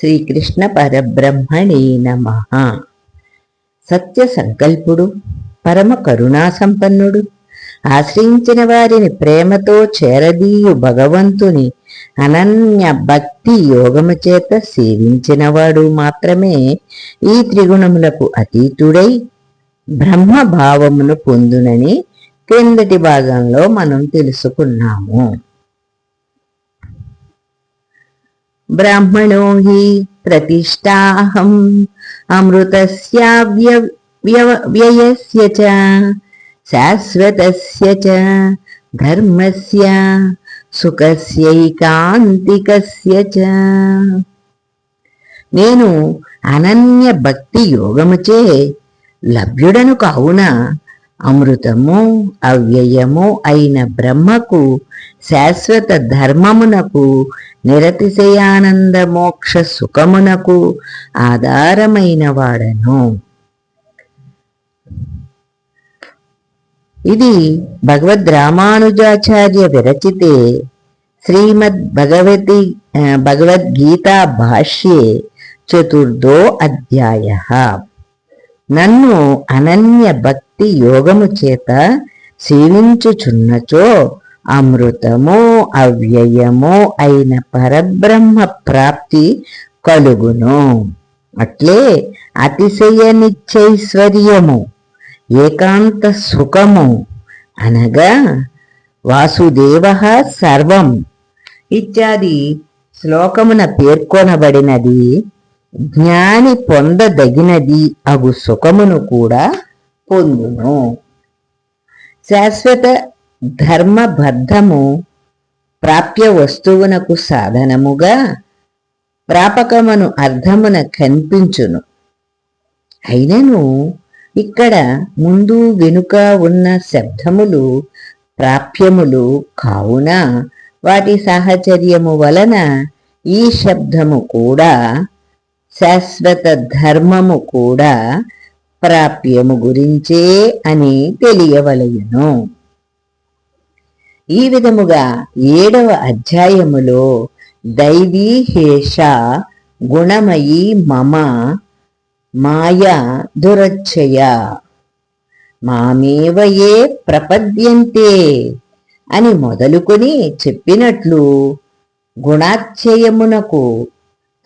శ్రీకృష్ణ పరబ్రహ్మణే నమ. సత్య సంకల్పుడు పరమ కరుణా సంపన్నుడు ఆశ్రయించిన వారిని ప్రేమతో చేరదీయు భగవంతుని అనన్య భక్తి యోగము చేత సేవించినవాడు మాత్రమే ఈ త్రిగుణములకు అతీతుడై బ్రహ్మ భావమును పొందునని క్రిందటి భాగంలో మనం తెలుసుకున్నాము. బ్రాహ్మణో హి ప్రతిష్టాహం అమృతస్యావ్యయస్య చ శాశ్వతస్య చ ధర్మస్య సుఖస్యైకాంతికస్య చ నేను అనన్య భక్తి యోగముచే లభ్యుడను కావున అమృతము అవ్యయము అయిన బ్రహ్మకు శాశ్వత ధర్మమునకు నిరతిశయానంద మోక్ష సుఖమునకు ఆధారమైన వాడను. ఇది భగవద్ రామానుజాచార్య విరచితే శ్రీమద్ భగవతి భగవద్గీతా భాష్యే చతుర్థో అధ్యాయ. నన్ను అనన్య భక్తి యోగము చేత సేవించుచున్నచో అమృతము అవ్యయము అయిన పరబ్రహ్మ ప్రాప్తి కలుగును. అట్లే అతిశయ నిత్యైశ్వర్యము ఏకాంత సుఖము అనగా వాసుదేవ సర్వం. ఇత్యాది శ్లోకమున పేర్కొనబడినది జ్ఞాని పొందదగినది అగు సుఖమును కూడా పొందును. శాశ్వత ధర్మబద్ధము ప్రాప్య వస్తువునకు సాధనముగా ప్రాపకమును అర్థమున కనిపించును. అయినను ఇక్కడ ముందు వెనుక ఉన్న శబ్దములు ప్రాప్యములు కావున వాటి సాహచర్యము వలన ఈ శబ్దము కూడా శాశ్వత ధర్మము కూడా ప్రాప్యము గురించే అని తెలియవలయను. ఈ విధముగా ఏడవ అధ్యాయములో దైవీ హేష గుణమయీ మమ మాయా దురచ్చయ. మామేవ ఏ ప్రపద్యంతే అని మొదలుకొని చెప్పినట్లు గుణాశ్చయమునకు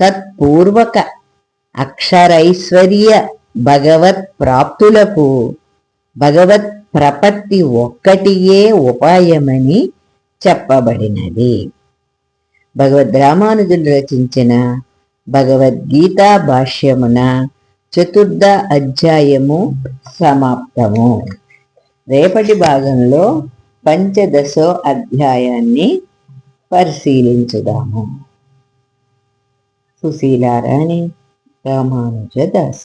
తత్పూర్వక అక్షరైశ్వర్య భగవత్ ప్రాప్తులకు భగవత్ ప్రపత్తి ఒక్కటియే ఉపాయమని చెప్పబడినది. భగవద్ రామానుజులు రచించిన భగవద్గీతా భాష్యమున చతుర్థ అధ్యాయము సమాప్తము. రేపటి భాగంలో పంచదశో అధ్యాయాన్ని పరిశీలించుదాము. సుశీలారాణి రామానుజదాస్